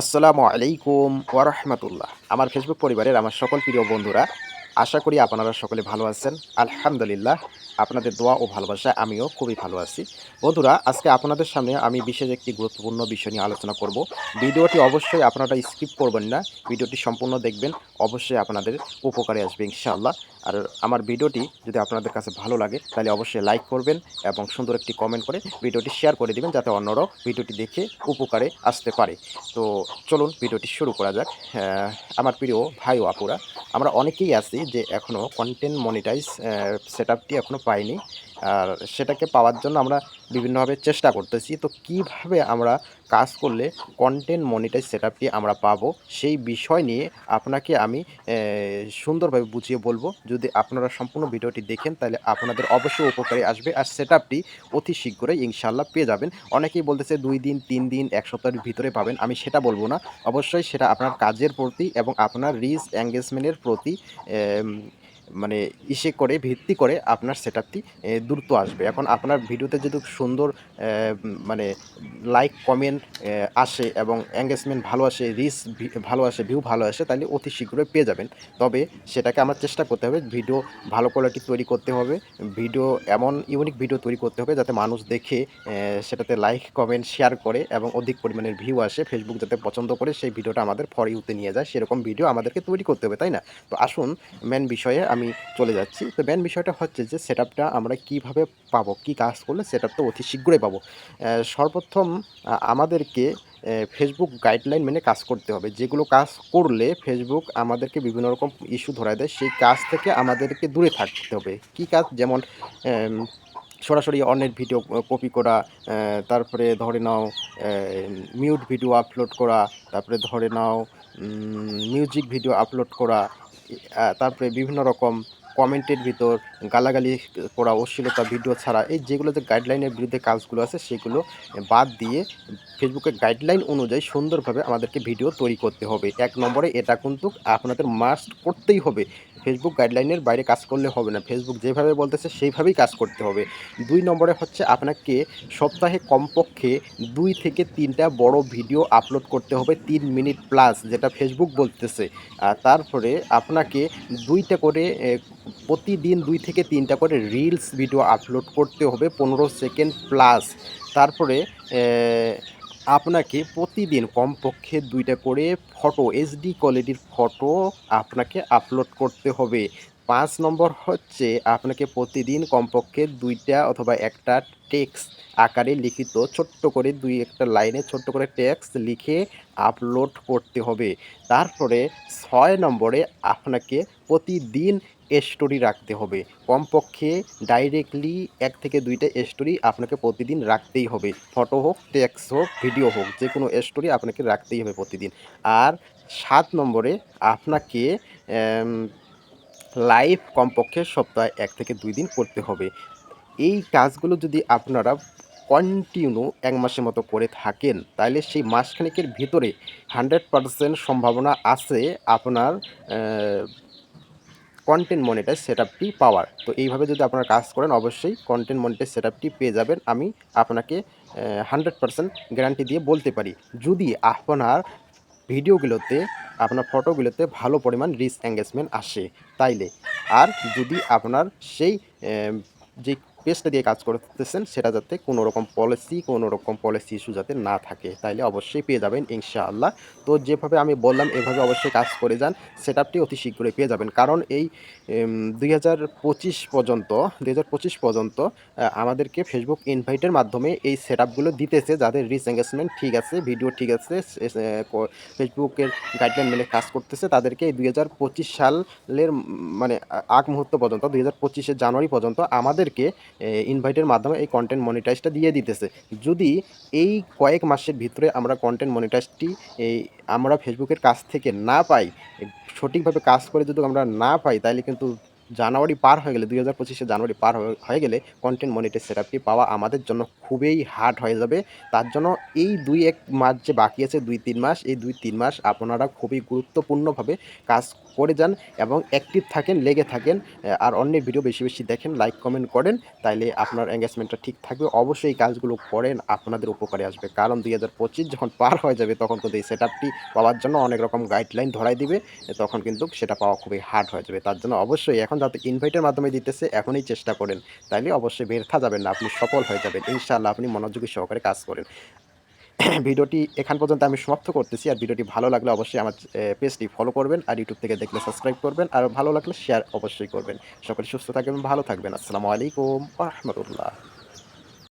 আসসালামু আলাইকুম ওয়ারহমতুল্লাহ। আমার ফেসবুক পরিবারের আমার সকল প্রিয় বন্ধুরা, আশা করি আপনারা সকলে ভালো আছেন। আলহামদুলিল্লাহ। আপনাদের দোয়া ও ভালোবাসা আমিও খুবই ভালো আছি। বন্ধুরা, আজকে আপনাদের সামনে আমি বিশেষ একটি গুরুত্বপূর্ণ বিষয় নিয়ে আলোচনা করব। ভিডিওটি অবশ্যই আপনারা স্কিপ করবেন না, ভিডিওটি সম্পূর্ণ দেখবেন, অবশ্যই আপনাদের উপকারে আসবে ইনশাআল্লাহ। আর আমার ভিডিওটি যদি আপনাদের কাছে ভালো লাগে, তাহলে অবশ্যই লাইক করবেন এবং সুন্দর একটি কমেন্ট করে ভিডিওটি শেয়ার করে দিবেন, যাতে অন্যরাও ভিডিওটি দেখে উপকারে আসতে পারে। তো চলুন ভিডিওটি শুরু করা যাক। আমার প্রিয় ভাই ও আপুরা, আমরা অনেকেই আছি যে এখনও কন্টেন্ট মনিটাইজ সেট আপটি এখনও পাইনি। আর সেটাকে পাওয়ার জন্য আমরা বিভিন্নভাবে চেষ্টা করতেছি। তো কীভাবে আমরা কাজ করলে কন্টেন্ট মনিটাইজ সেট আমরা পাবো, সেই বিষয় নিয়ে আপনাকে আমি সুন্দরভাবে বুঝিয়ে বলব। যদি আপনারা সম্পূর্ণ ভিডিওটি দেখেন, তাহলে আপনাদের অবশ্যই উপকারে আসবে। আর সেট অতি শীঘ্রই ইনশাল্লাহ পেয়ে যাবেন। অনেকেই বলতেছে দুই দিন, তিন দিন, এক সপ্তাহের ভিতরে পাবেন। আমি সেটা বলব না। অবশ্যই সেটা আপনার কাজের প্রতি এবং আপনার রিচ এঙ্গেজমেন্টের প্রতি মানে ইসে করে, ভিত্তি করে আপনার সেট আপটি দ্রুত আসবে। এখন আপনার ভিডিওতে যদি সুন্দর মানে লাইক কমেন্ট আসে এবং এঙ্গেজমেন্ট ভালো আসে রিচ ভালো আসে ভিউ ভালো আসে, তাহলে অতি শীঘ্রই পেয়ে যাবেন। তবে সেটাকে আমার চেষ্টা করতে হবে ভিডিও ভালো কোয়ালিটি তৈরি করতে হবে ভিডিও এমন ইউনিক ভিডিও তৈরি করতে হবে যাতে মানুষ দেখে সেটাতে লাইক কমেন্ট শেয়ার করে এবং অধিক পরিমাণের ভিউ আসে ফেসবুক যাতে পছন্দ করে, সেই ভিডিওটা আমাদের ফর ইউতে নিয়ে যায়, সেরকম ভিডিও আমাদেরকে তৈরি করতে হবে, তাই না? তো আসুন মেন বিষয়ে আমি চলে যাচ্ছি। তো মেন বিষয়টা হচ্ছে যে সেট আমরা কীভাবে পাবো, কি কাজ করলে সেট আপটা অতি শীঘ্রই পাবো। সর্বপ্রথম আমাদেরকে ফেসবুক গাইডলাইন মেনে কাজ করতে হবে। যেগুলো কাজ করলে ফেসবুক আমাদেরকে বিভিন্ন রকম ইস্যু ধরায় দেয়, সেই কাজ থেকে আমাদেরকে দূরে থাকতে হবে। কি কাজ? যেমন সরাসরি অন্যের ভিডিও কপি করা তারপরে ধরে নাও মিউট ভিডিও আপলোড করা, তারপরে ধরে নাও মিউজিক ভিডিও আপলোড করা তারপরে বিভিন্ন রকম কমেন্টের ভিতর, গালাগালি করা, অশ্লীলতা ভিডিও ছাড়া, এই যেগুলো যে গাইডলাইনের বিরুদ্ধে কাজগুলো আছে, সেগুলো বাদ দিয়ে ফেসবুকের গাইডলাইন অনুযায়ী সুন্দরভাবে আমাদেরকে ভিডিও তৈরি করতে হবে। এক নম্বরে এটা কিন্তু আপনাদের মাস্ট করতেই হবে। ফেসবুক গাইডলাইনের বাইরে কাজ করলে হবে না। ফেসবুক যেভাবে বলতেছে, সেইভাবেই কাজ করতে হবে। দুই নম্বরে হচ্ছে আপনাকে সপ্তাহে কমপক্ষে দুই থেকে তিনটা বড় ভিডিও আপলোড করতে হবে, তিন মিনিট প্লাস যেটা ফেসবুক বলতেছে। আর তারপরে আপনাকে দুইটা করে প্রতিদিন দুই থেকে তিনটা করে রিলস ভিডিও আপলোড করতে হবে, পনেরো সেকেন্ড প্লাস তারপরে আপনাকে প্রতিদিন কমপক্ষে দুইটা করে ফটো এইচডি কোয়ালিটির ফটো আপনাকে আপলোড করতে হবে। পাঁচ নম্বর হচ্ছে আপনাকে প্রতিদিন কমপক্ষে দুইটা অথবা একটা টেক্সট আকারে লিখিত ছোট্ট করে দুই একটা লাইনে ছোট্ট করে টেক্সট লিখে আপলোড করতে হবে। তারপরে ছয় নম্বরে আপনাকে প্রতিদিন স্টোরি রাখতে হবে। কমপক্ষে ডাইরেক্টলি এক থেকে দুইটা স্টোরি আপনাকে প্রতিদিন রাখতেই হবে। ফটো হোক টেক্সট হোক ভিডিও হোক যে কোনো স্টোরি আপনাকে রাখতেই হবে প্রতিদিন। আর সাত নম্বরে আপনাকে লাইভ কমপক্ষে সপ্তাহে এক থেকে দুই দিন করতে হবে। এই কাজগুলো যদি আপনারা কন্টিনিউ এক মাসের মতো করে থাকেন, তাহলে সেই মাসখানেকের ভিতরে হান্ড্রেড পারসেন্ট সম্ভাবনা আছে আপনার কন্টেন্ট মনিটাইজ সেটআপটি পাওয়ার। তো এইভাবে যদি আপনারা কাজ করেন, অবশ্যই কন্টেন্ট মনিটাইজ সেটআপটি পেয়ে যাবেন। আমি আপনাকে হান্ড্রেড পারসেন্ট গ্যারান্টি দিয়ে বলতে পারি, যদি আপনার ভিডিওগুলোতে, আপনার ফটোগুলোতে ভালো পরিমাণ রিচ এঙ্গেজমেন্ট আসে, তাইলে। আর যদি আপনার সেই যে পেজটা দিয়ে কাজ করতেছেন, সেটা যাতে কোনো রকম পলিসি কোনো রকম পলিসি ইস্যু যাতে না থাকে, তাইলে অবশ্যই পেয়ে যাবেন ইনশাআল্লাহ। তো যেভাবে আমি বললাম, এভাবে অবশ্যই কাজ করে যান সেট আপটি অতি শীঘ্রই পেয়ে যাবেন। কারণ এই দুই হাজার পঁচিশ পর্যন্ত, দুই হাজার পঁচিশ পর্যন্ত আমাদেরকে ফেসবুক ইনভাইটের মাধ্যমে এই সেট দিতেছে, যাদের রিচ এঙ্গেজমেন্ট ঠিক আছে ভিডিও ঠিক আছে ফেসবুকের গাইডলাইন মেনে কাজ করতেছে, তাদেরকে এই দুই হাজার পঁচিশ সালের মানে আগ মুহূর্ত পর্যন্ত, দুই হাজার জানুয়ারি পর্যন্ত আমাদেরকে ইনভাইটের মাধ্যমে এই কন্টেন্ট মনিটাইজটা দিয়ে দিতেছে। যদি এই কয়েক মাসের ভিতরে আমরা কন্টেন্ট মনিটাইজটি এই আমরা ফেসবুকের কাছ থেকে না পাই, সঠিকভাবে কাজ করে যদি আমরা না পাই, তাহলে কিন্তু জানুয়ারি পার হয়ে গেলে, দুই হাজার পঁচিশে জানুয়ারি পার হয়ে- গেলে কন্টেন্ট মনিটাইজ সেটআপটি পাওয়া আমাদের জন্য খুবই হার্ড হয়ে যাবে। তার জন্য এই দুই এক মাস যে বাকি আছে, দুই তিন মাস, এই দুই তিন মাস আপনারা খুবই গুরুত্বপূর্ণভাবে কাজ করে যান এবং অ্যাক্টিভ থাকেন, লেগে থাকেন। আর অন্যের ভিডিও বেশি বেশি দেখেন লাইক কমেন্ট করেন, তাইলে আপনার এঙ্গেজমেন্টটা ঠিক থাকবে। অবশ্যই এই কাজগুলো করেন, আপনাদের উপকারে আসবে। কারণ দুই হাজার পঁচিশ যখন পার হয়ে যাবে, তখন কিন্তু এই সেট পাওয়ার জন্য অনেক রকম গাইডলাইন ধরাই দিবে, তখন কিন্তু সেটা পাওয়া খুবই হার্ড হয়ে যাবে। তার জন্য অবশ্যই এখন যাতে ইনভাইটের মাধ্যমে দিতেছে, এখনই চেষ্টা করেন। তাইলে অবশ্যই ব্যর্থা যাবেন না, আপনি সফল হয়ে যাবেন। ইনশাআল্লাহ আপনি মনোযোগী সহকারে কাজ করেন। ভিডিওটি এখান পর্যন্ত আমি সমাপ্ত করতেছি। আর ভিডিওটি ভালো লাগলে অবশ্যই আমার পেজটি ফলো করবেন। আর ইউটিউব থেকে দেখলে সাবস্ক্রাইব করবেন। আর ভালো লাগলে শেয়ার অবশ্যই করবেন। সকলে সুস্থ থাকবেন, ভালো থাকবেন। আসসালামু আলাইকুম রহমতুল্লাহ।